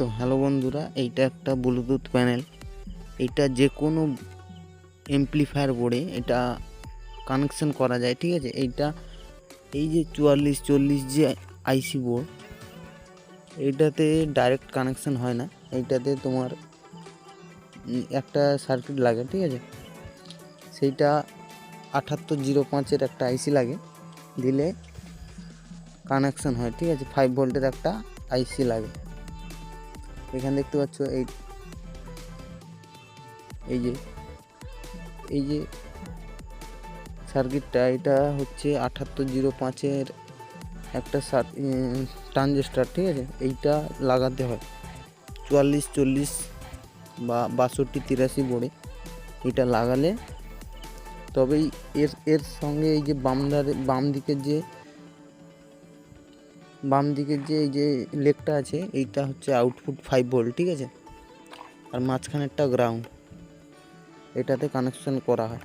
তো হ্যালো বন্ধুরা, এইটা একটা ব্লুটুথ প্যানেল এটা যে কোনো এমপ্লিফায়ার বোর্ডে এটা কানেকশন করা যায়, ঠিক আছে? এইটা এই যে চুয়াল্লিশ, চল্লিশ যে আইসি বোর্ড এইটাতে ডাইরেক্ট কানেকশন হয় না। এইটাতে তোমার একটা সার্কিট লাগে, ঠিক আছে? সেইটা আঠাত্তর জিরো পাঁচের একটা আইসি লাগে, দিলে কানেকশন হয়, ঠিক আছে? ফাইভ ভোল্টের একটা আইসি লাগে। এখানে দেখতে পাচ্ছ এই এই যে এই যে সার্কিটটা এটা হচ্ছে আঠাত্তর জিরো পাঁচের একটা ট্রানজিস্টার ঠিক আছে? এইটা লাগাতে হয়। চুয়াল্লিশ, চল্লিশ বা বাষট্টি, তিরাশি বোর্ডে এটা লাগালে তবেই এর এর সঙ্গে এই যে বাম বাম দিকের যে বাম দিকের যে এই যে লেকটা আছে, এইটা হচ্ছে আউটপুট ফাইভ ভোল্ট ঠিক আছে? আর মাঝখানেরটা গ্রাউন্ড এটাতে কানেকশন করা হয়।